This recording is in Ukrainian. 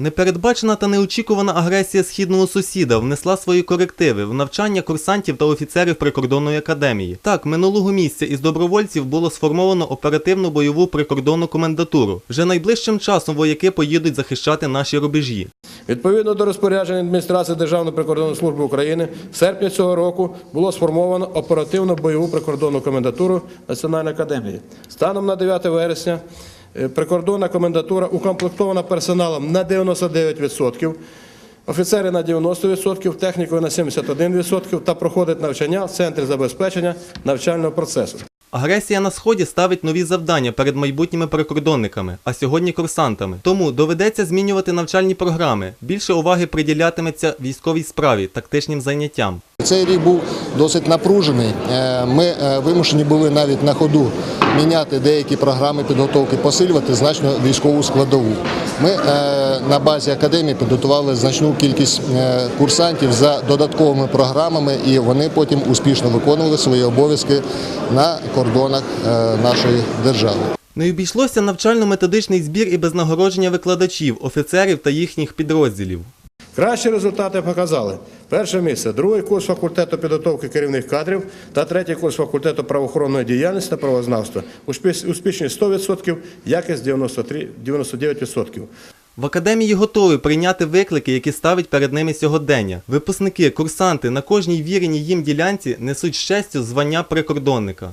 Непередбачена та неочікувана агресія східного сусіда внесла свої корективи в навчання курсантів та офіцерів прикордонної академії. Так, минулого місяця із добровольців було сформовано оперативну бойову прикордонну комендатуру. Вже найближчим часом вояки поїдуть захищати наші рубежі. Відповідно до розпорядження адміністрації Державної прикордонної служби України, в серпні цього року було сформовано оперативну бойову прикордонну комендатуру Національної академії. Станом на 9 вересня прикордонна комендатура укомплектована персоналом на 99%, офіцери на 90%, технікою на 71% та проходить навчання в центрі забезпечення навчального процесу. Агресія на сході ставить нові завдання перед майбутніми прикордонниками, а сьогодні курсантами. Тому доведеться змінювати навчальні програми. Більше уваги приділятиметься військовій справі, тактичним заняттям. Цей рік був досить напружений. Е, Ми е, вимушені були навіть на ходу міняти деякі програми підготовки, посилювати значно військову складову. Ми е, на базі академії підготували значну кількість курсантів за додатковими програмами, і вони потім успішно виконували свої обов'язки на кордонах нашої держави. Не обійшлося навчально-методичний збір і без нагородження викладачів, офіцерів та їхніх підрозділів. Кращі результати показали перше місце, другий курс факультету підготовки керівних кадрів та третій курс факультету правоохоронної діяльності та правознавства. Успіш- Успішність 100%, якість 93 99%. В академії готові прийняти виклики, які ставить перед ними сьогодення. Випускники, курсанти на кожній віреній їм ділянці несуть щастю звання прикордонника.